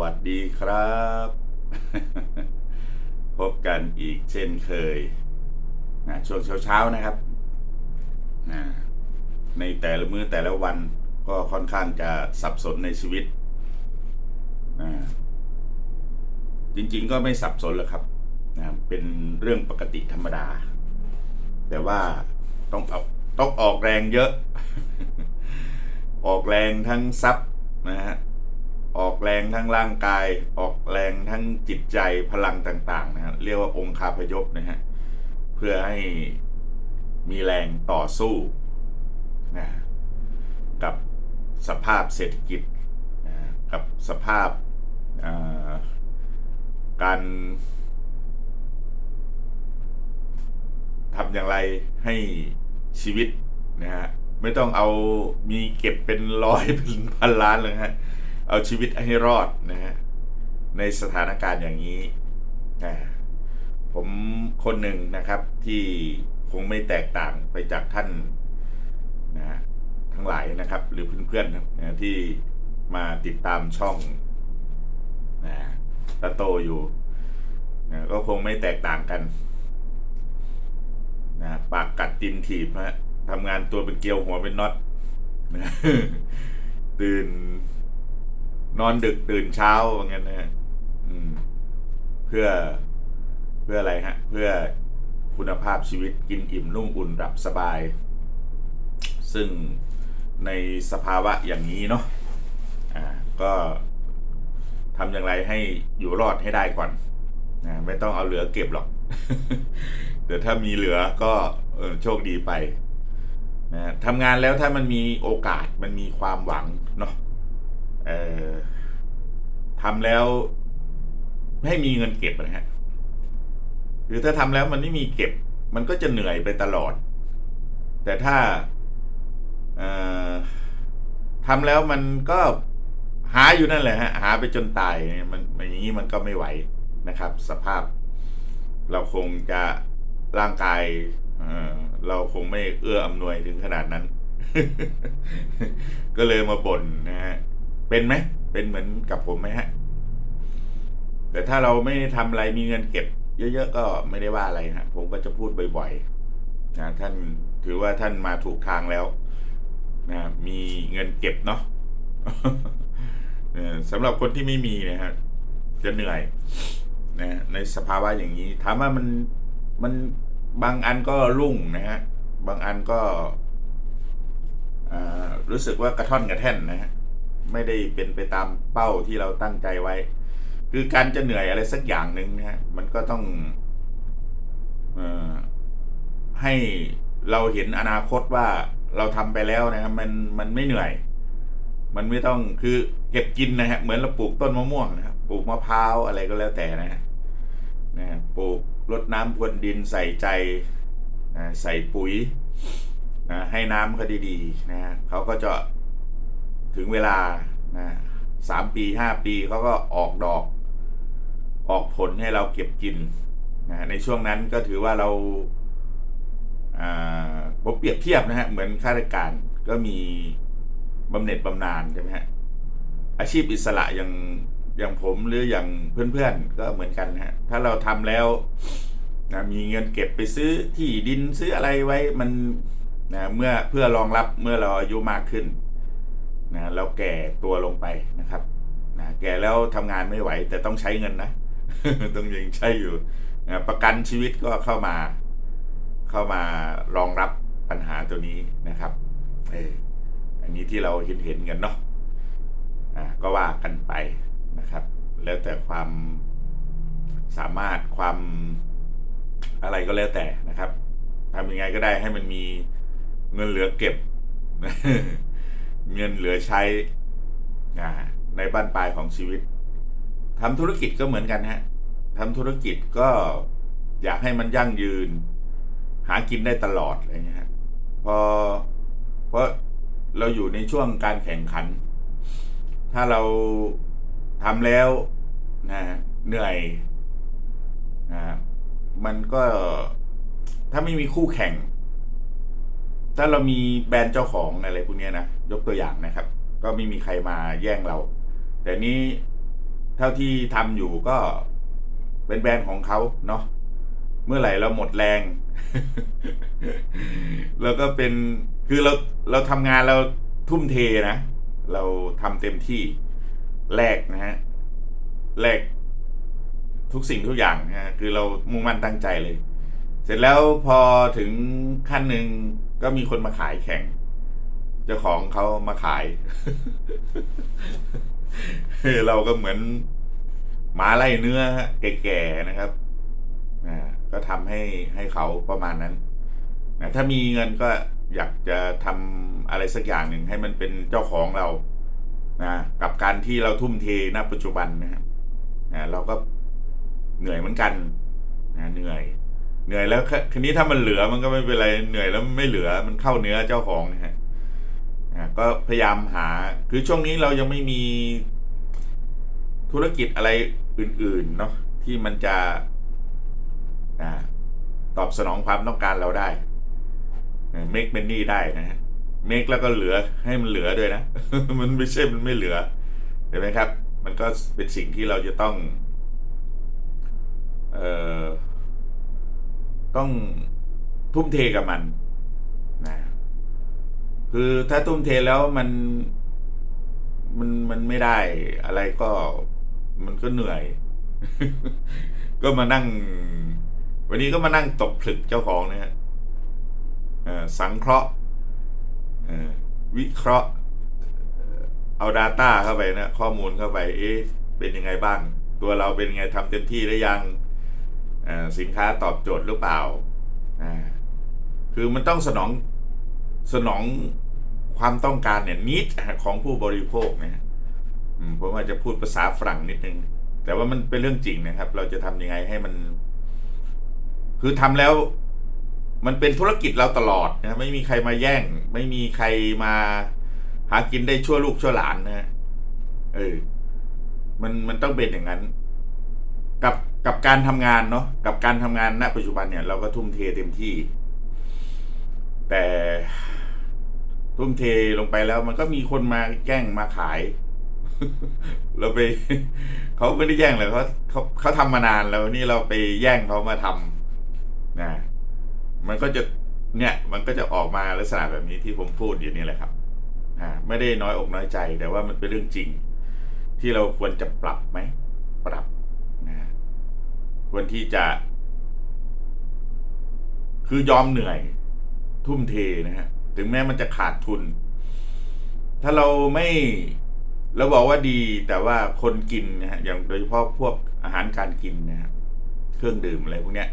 วัสดีครับ พบกันอีกเช่นเคยนะช่วงเช้าๆนะครับนะในแต่ละมื้อแต่ละวันก็ค่อนข้างจะสับสนในชีวิตนะจริงๆก็ไม่สับสนหรอกครับนะเป็นเรื่องปกติธรรมดา แต่ว่าต้องเอาต้องออกแรงเยอะ ออกแรงทั้งทรัพย์นะฮะ ออกแรงทั้งร่างกาย ออกแรงทั้งจิตใจพลังต่างๆนะฮะเรียกว่าองค์คาพยพนะฮะเพื่อให้มีแรงต่อสู้นะกับสภาพเศรษฐกิจนะกับสภาพาการทำอย่างไรให้ชีวิตนะฮะไม่ต้องเอามีเก็บเป็นร้อยเป็นพันล้านเลยฮะ เอาชีวิตให้รอดนะฮะในสถานการณ์อย่างนี้นะผมคนหนึ่งนะครับที่คงไม่แตกต่างไปจากท่านนะฮะทั้งหลายนะครับ หรือเพื่อนๆนะที่มาติดตามช่องนะตะโตอยู่นะก็คงไม่แตกต่างกันนะปากกัดตินถีบฮะทำงานตัวเป็นเกลียวหัวเป็นน็อตนะตื่น นอนดึกตื่นเช้าอย่างเงี้ยนะเพื่อเพื่ออะไรฮะ เพื่อคุณภาพชีวิตกินอิ่มนุ่งอุ่นหลับสบาย ซึ่งในสภาวะอย่างนี้เนาะอ่าก็ทำอย่างไรให้อยู่รอดให้ได้ก่อนนะไม่ต้องเอาเหลือเก็บหรอกเดี๋ยวถ้ามีเหลือก็โชคดีไปนะทำงานแล้วถ้ามันมีโอกาสมันมีความหวังเนาะ เอ่อทำแล้วให้มีเงินเก็บนะฮะหรือถ้าทำแล้วมันไม่มีเก็บ มันก็จะเหนื่อยไปตลอด แต่ถ้าเอ่อทำแล้วมันก็หาอยู่นั่นแหละฮะหาไปจนตายมันอย่างนี้มันก็ไม่ไหวนะครับ สภาพ เราคงจะร่างกายเราคงไม่เอื้ออำนวยถึงขนาดนั้น ก็เลยมาบ่นนะฮะ เป็นไหม เป็นเหมือนกับผมไหมฮะ แต่ถ้าเราไม่ได้ทำอะไรมีเงินเก็บ เยอะๆก็ไม่ได้ว่าอะไรฮะ ผมก็จะพูดบ่อยๆนะท่านถือว่าท่านมาถูกทางแล้วนะมีเงินเก็บเนาะสำหรับคนที่ไม่มีนะฮะจะเหนื่อยนะในสภาวะอย่างนี้ถามว่ามันมันบางอันก็รุ่งนะฮะบางอันก็รู้สึกว่ากระท่อนกระแท่นนะฮะ ไม่ได้เป็นไปตามเป้าที่เราตั้งใจไว้ คือการจะเหนื่อยอะไรสักอย่างหนึ่งนะฮะมันก็ต้องอให้เราเห็นอนาคตว่าเราทำไปแล้วนะครับมันมันไม่เหนื่อย มันไม่ต้องคือเก็บกินนะฮะเหมือนเราปลูกต้นมะม่วงนะครับปลูกมะพร้าวอะไรก็แล้วแต่นะฮะนะปลูกรดน้ำพรวนดินใส่ใจใส่ปุ๋ยนะให้น้ำเขาดีๆนะฮะเขาก็จะ ถึงเวลานะสามปีห้าปีเขาก็ออกดอก ออกผลให้เราเก็บกินนะในช่วงนั้นก็ถือว่าเราผมเปรียบเทียบนะฮะ เหมือนข้าราชการก็มีบำเหน็จบำนาญใช่ไหมฮะ อาชีพอิสระอย่างอย่างผมหรืออย่างเพื่อนๆ ก็เหมือนกันฮะ ถ้าเราทำแล้วนะมีเงินเก็บไปซื้อที่ดินซื้ออะไรไว้มันนะเมื่อเพื่อรองรับเมื่อเราอายุมากขึ้น นะเราแก่ตัวลงไปนะครับนะแก่แล้วทำงานไม่ไหว แต่ต้องใช้เงินนะต้องยังใช้อยู่นะประกันชีวิตก็เข้ามา เข้ามารองรับปัญหาตัวนี้นะครับเอออันนี้ที่เราเห็นเห็นกันเนาะอ่าก็ว่ากันไปนะครับ แล้วแต่ความสามารถความอะไรก็แล้วแต่นะครับทำยังไงก็ได้ให้มันมีเงินเหลือเก็บ เงินเหลือใช้นะในบ้านปลายของชีวิตทำธุรกิจก็เหมือนกันฮะทำธุรกิจก็อยากให้มันยั่งยืน หากินได้ตลอดอะไรเงี้ยฮะพอเพราะเราอยู่ในช่วงการแข่งขัน ถ้าเราทำแล้วนะเหนื่อยนะมันก็ถ้าไม่มีคู่แข่ง ถ้าเรามีแบรนด์เจ้าของอะไรพวกนี้นะยกตัวอย่างนะครับ ก็ไม่มีใครมาแย่งเรา แต่นี้เท่าที่ทำอยู่ก็เป็นแบรนด์ของเขาเนาะเมื่อไหร่เราหมดแรงแล้วก็เป็นคือเราเราทำงานเราทุ่มเทนะ เราทำเต็มที่แลกนะฮะแลกทุกสิ่งทุกอย่างนะคือเรามุ่งมั่นตั้งใจเลย เสร็จแล้วพอถึงขั้นหนึ่ง ก็มีคนมาขายแข่ง เจ้าของเขามาขาย เราก็เหมือนหมาไล่เนื้อฮะแก่ๆนะครับก็ทำให้ให้เขาประมาณนั้นนะถ้ามีเงินก็อยากจะทำอะไรสักอย่างหนึ่งให้มันเป็นเจ้าของเรานะกับการที่เราทุ่มเทณปัจจุบันนะครับนะเราก็เหนื่อยเหมือนกันนะเหนื่อย เหนื่อยแล้วทีนี้ถ้ามันเหลือมันก็ไม่เป็นไรเหนื่อยแล้วไม่เหลือมันเข้าเนื้อเจ้าของนะฮะก็พยายามหา คือช่วงนี้เรายังไม่มีธุรกิจอะไรอื่น ๆ เนาะที่มันจะตอบสนองความต้องการเราได้เมกเป็นนี่ได้นะฮะเมกแล้วก็เหลือให้มันเหลือด้วยนะ มันไม่ใช่มันไม่เหลือเห็นไหมครับ มันก็เป็นสิ่งที่เราจะต้อง ต้องทุ่มเทกับมันนะคือถ้าทุ่มเทแล้วมันมันมันไม่ได้อะไรก็มันก็เหนื่อย ก็มานั่ง วันนี้ก็มานั่งตกผลึกเจ้าของเนี่ยสังเคราะห์วิเคราะห์เอา Data เข้าไปนะ ข้อมูลเข้าไป เอ๊ะ เป็นยังไงบ้าง ตัวเราเป็นยังไงทำเต็มที่หรือยัง สินค้าตอบโจทย์หรือเปล่า คือมันต้องสนองสนองความต้องการเนี่ยนิดของผู้บริโภคนะผมอาจจะพูดภาษาฝรั่งนิดนึง แต่ว่ามันเป็นเรื่องจริงนะครับ เราจะทำยังไงให้มัน คือทำแล้ว มันเป็นธุรกิจเราตลอดนะไม่มีใครมาแย่ง ไม่มีใครมาหากินได้ชั่วลูกชั่วหลานนะเออมันมันต้องเป็นอย่างนั้น กับ กับการทำงานเนาะกับการทำงานณ ปัจจุบันเนี่ยเราก็ทุ่มเทเต็มที่ แต่ทุ่มเทลงไปแล้ว มันก็มีคนมาแย่งมาขาย เราไปเขาไม่ได้แย่งเลยเขาเขาเขาทำมานานแล้วนี่เราไปแย่งเขามาทำนะมันก็จะเนี่ย มันก็จะออกมาลักษณะแบบนี้ที่ผมพูดอยู่นี่แหละครับอ่าไม่ได้น้อยอกน้อยใจ แต่ว่ามันเป็นเรื่องจริง ที่เราควรจะปรับไหม ควรที่จะ คือยอมเหนื่อย ทุ่มเทนะฮะ ถึงแม้มันจะขาดทุน ถ้าเราไม่เราบอกว่าดีแต่ว่าคนกินนะฮะอย่างโดยเฉพาะพวกอาหารการกินนะฮะเครื่องดื่มอะไรพวกเนี้ย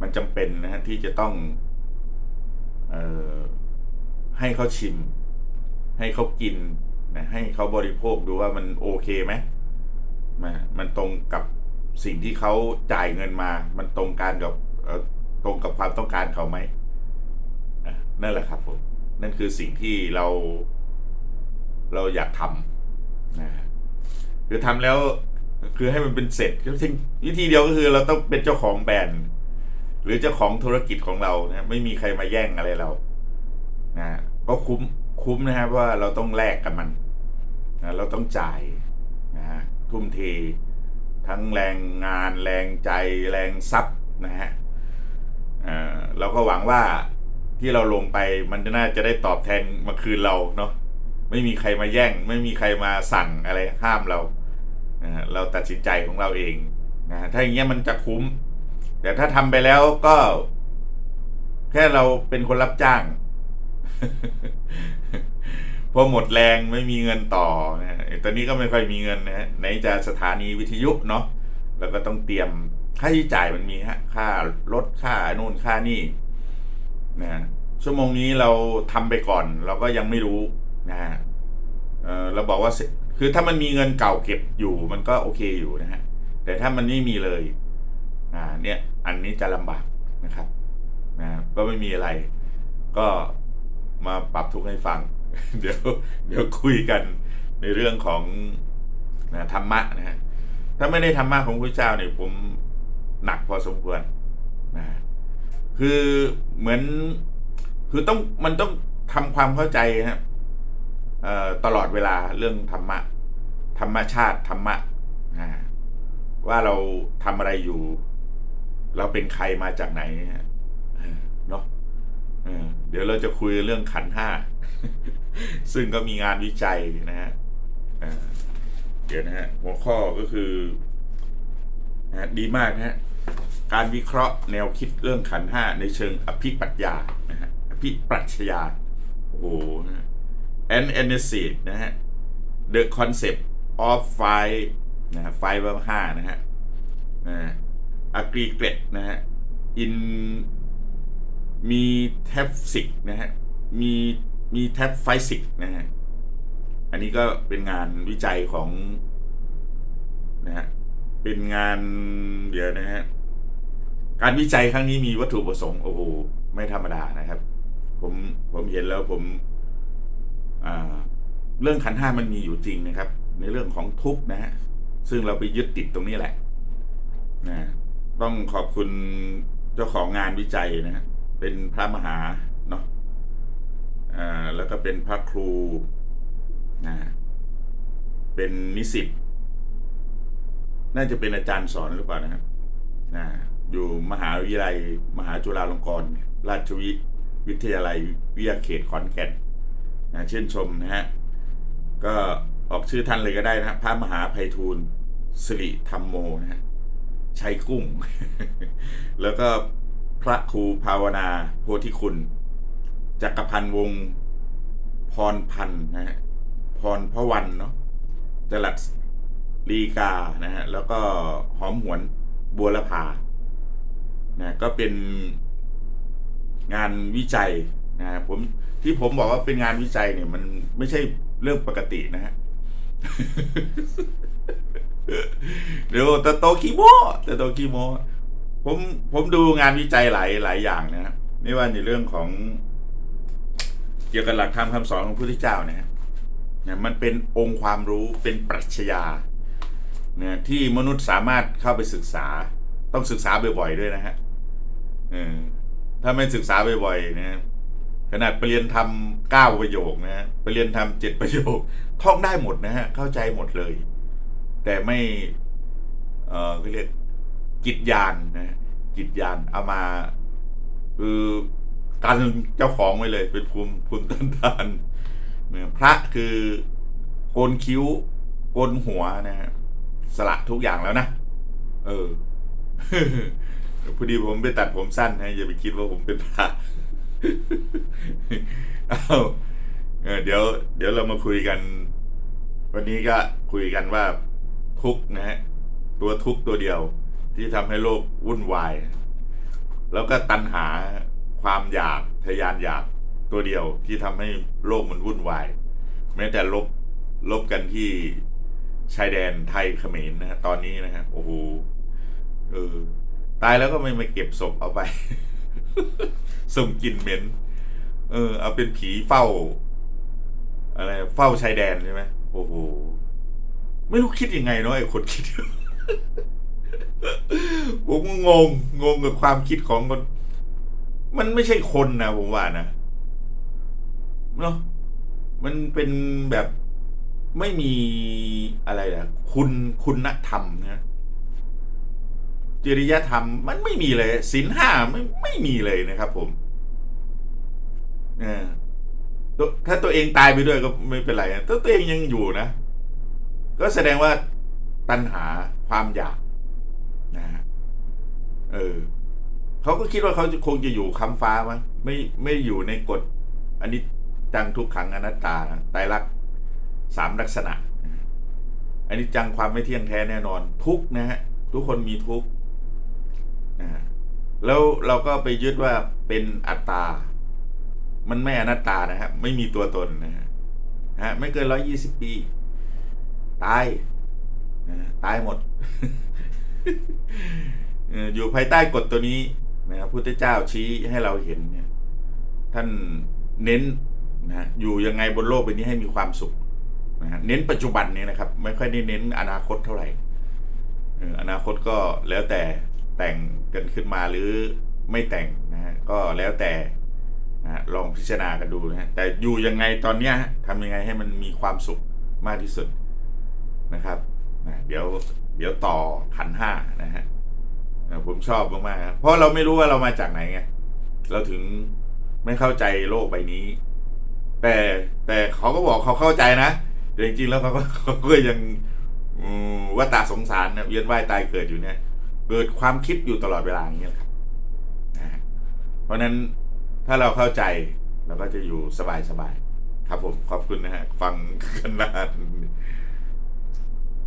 มันจำเป็นนะฮะที่จะต้อง เอ่อให้เขาชิม ให้เขากินนะให้เขาบริโภคดูว่ามันโอเคไหมมันมันตรงกับ สิ่งที่เขาจ่ายเงินมา มันตรงกันกับตรงกับความต้องการเขาไหมนั่นแหละครับผมนั่นคือสิ่งที่เรา เราอยากทำนะคือทำแล้วคือให้มันเป็นเสร็จวิธีเดียวก็คือเราต้องเป็นเจ้าของแบรนด์หรือเจ้าของธุรกิจของเรานะไม่มีใครมาแย่งอะไรเรานะก็คุ้มคุ้มนะครับว่าเราต้องแลกกับมันนะเราต้องจ่ายนะฮะทุ่มเท ทั้งแรงงานแรงใจแรงทรัพย์นะฮะเราก็หวังว่าที่เราลงไปมันน่าจะได้ตอบแทนมาคืนเราเนาะไม่มีใครมาแย่ง ไม่มีใครมาสั่งอะไรห้ามเราเราตัดสินใจของเราเองนะถ้าอย่างเงี้ยมันจะคุ้ม แต่ถ้าทำไปแล้วก็ แค่เราเป็นคนรับจ้าง พอหมดแรงไม่มีเงินต่อนะตอนนี้ก็ไม่ค่อยมีเงินนะไหนจะสถานีวิทยุเนาะแล้วก็ต้องเตรียมค่าใช้จ่ายมันมีฮะค่ารถค่าโน่นค่านี่นะชั่วโมงนี้เราทำไปก่อน เราก็ยังไม่รู้นะฮะเออเราบอกว่าคือถ้ามันมีเงินเก่าเก็บอยู่มันก็โอเคอยู่นะฮะแต่ถ้ามันไม่มีเลยอ่าเนี่ยอันนี้จะลำบากนะครับนะก็ไม่มีอะไร ก็มาปรับทุกข์ให้ฟัง เดี๋ยวเดี๋ยวคุยกันในเรื่องของนะธรรมะนะฮะถ้าไม่ได้ธรรมะของพระเจ้าเนี่ยผมหนักพอสมควรนะคือเหมือนคือต้องมันต้องทำความเข้าใจฮะตลอดเวลาเรื่องธรรมะ ธรรมชาติธรรมะอ่าว่าเราทำอะไรอยู่ เราเป็นใครมาจากไหนเนาะเดี๋ยวเราจะคุยเรื่องขันห้า ซึ่งก็มีงานวิจัยนะฮะเดี๋ยวนะฮะหัวข้อก็คือนะฮะดีมากนะฮะการวิเคราะห์แนวคิดเรื่องขันห้าในเชิงอภิปรัชญานะฮะอภิปรัชญาโอ้โหนะฮะ and analysis นะฮะ the concept of five นะฮะ five ว่าห้านะฮะนะฮะ aggregate นะฮะ in มีแท็บสิกนะฮะ มี มีแท็บไฟสิกนะฮะ อันนี้ก็เป็นงานวิจัยของนะฮะ เป็นงานเดี๋ยวนะฮะ การวิจัยครั้งนี้มีวัตถุประสงค์โอ้โหไม่ธรรมดานะครับ ผมผมเห็นแล้วผมเรื่องขันห้ามันมีอยู่จริงนะครับ ในเรื่องของทุกนะฮะ ซึ่งเราไปยึดติดตรงนี้แหละนะต้องขอบคุณเจ้าของงานวิจัยนะฮะเป็นพระมหา แล้วก็เป็นพระครูนะเป็นนิสิตน่าจะเป็นอาจารย์สอนหรือเปล่านะครับนะอยู่มหาวิทยาลัย มหาจุฬาลงกรณ์ราชวิวิทยาลัยวิทยาเขตขอนแก่นนะเช่นชมนะฮะ ก็ออกชื่อท่านเลยก็ได้นะฮะพระมหาภัยทูลสิริธรรมโมนะฮะชัยกุ้ง แล้วก็พระครูภาวนาโพธิคุณจักรพันธ์วงศ์ พรพันธ์นะฮะพรพวันเนาะจรัสลีกานะฮะแล้วก็หอมหวนบัวละพานะก็เป็นงานวิจัยนะฮะผมที่ผมบอกว่าเป็นงานวิจัยเนี่ย มันไม่ใช่เรื่องปกตินะฮะเดี๋ยวแต่โตคีโมแต่โตคีโมผมผมดูงานวิจัยหลายหลายอย่างนะฮะไม่ว่าในเรื่องของ เกี่ยวกับหลักธรรมคำสอนของพระพุทธเจ้านะฮะเนี่ยมันเป็นองค์ความรู้เป็นปรัชญาเนี่ยที่มนุษย์สามารถเข้าไปศึกษา ต้องศึกษาบ่อยๆด้วยนะฮะเออถ้าไม่ศึกษาบ่อยๆนะขนาดไปเรียนทำเก้าประโยคนะฮะไปเรียนทำเจ็ดประโยค ท่องได้หมดนะฮะเข้าใจหมดเลย แต่ไม่เออเขาเรียกกิจยานนะฮะกิจยานเอามาคือ กันเจ้าของไว้เลย เป็นภูมิภูมิต้านทานเนี่ยพระคือโกนคิ้ว โกนหัวนะฮะสละทุกอย่างแล้วนะ เออพอดีผมไปตัดผมสั้นนะอย่าไปคิดว่าผมเป็นพระเอาเออเดี๋ยว เดี๋ยวเรามาคุยกัน วันนี้ก็คุยกันว่าทุกนะฮะตัวทุกตัวเดียว ที่ทำให้โลกวุ่นวาย แล้วก็ตัณหา ความอยากทะยานอยากตัวเดียวที่ทำให้โลกมันวุ่นวายแม้แต่ลบลบกันที่ชายแดนไทยเขมรนะฮะตอนนี้นะฮะโอ้โหเออตายแล้วก็ไม่มาเก็บศพเอาไป ส่งกลิ่นเหม็น เออ เอาเป็นผีเฝ้า อะไร เฝ้าชายแดนใช่ไหมโอ้โห ไม่รู้คิดยังไงเนาะไอ้คนคิดผมงงงงกับความคิดของคน มันไม่ใช่คนนะผมว่านะเนาะมันเป็นแบบไม่มีอะไรนะคุณคุณธรรมนะจริยธรรม มันไม่มีเลยศีลห้าไม่ไม่มีเลยนะครับผมเออตัวถ้าตัวเองตายไปด้วยก็ไม่เป็นไรนะถ้าตัวเองยังอยู่นะ ก็แสดงว่าตัณหาความอยากนะฮะเออ เขาก็คิดว่าเขาจะคงจะอยู่คำฟ้ามั้งไม่ไม่อยู่ในกฎอันนี้จังทุกขังอนัตตาไตรลักษณ์สามลักษณะ อันนี้จังความไม่เที่ยงแท้แน่นอน ทุกนะฮะทุกคนมีทุกนะฮะแล้วเราก็ไปยึดว่าเป็นอัตตา มันไม่อนัตตานะฮะไม่มีตัวตนนะฮะฮะไม่เกินร้อยี่สิบปี ตายนะตายหมด อยู่ภายใต้กฎตัวนี้ นะครับพุทธเจ้าชี้ให้เราเห็นเนี่ยท่านเน้นนะฮะอยู่ยังไงบนโลกใบนี้ให้มีความสุขนะฮะเน้นปัจจุบันนี้นะครับ ไม่ค่อยได้เน้นอนาคตเท่าไหร่อออนาคตก็แล้วแต่แต่งกันขึ้นมาหรือไม่แต่งนะฮะก็แล้วแต่นะฮะลองพิจารณากันดูนะฮะแต่อยู่ยังไงตอนเนี้ยทำยังไงให้มันมีความสุขมากที่สุดนะครับนะเดี๋ยวเดี๋ยวต่อขันห้านะฮะ ผมชอบมากๆครับเพราะเราไม่รู้ว่าเรามาจากไหนไงเราถึงไม่เข้าใจโลกใบนี้ แต่แต่เขาก็บอกเขาเข้าใจนะแต่จริงๆแล้วเขาก็เขาก็ยังว่าตาสงสารนะเวียนว่ายตายเกิดอยู่เนี่ย เกิดความคิดอยู่ตลอดเวลาอย่างเงี้ยครับนะเพราะฉะนั้นถ้าเราเข้าใจเราก็จะอยู่สบายๆครับผมขอบคุณนะฮะ ฟังกันนาน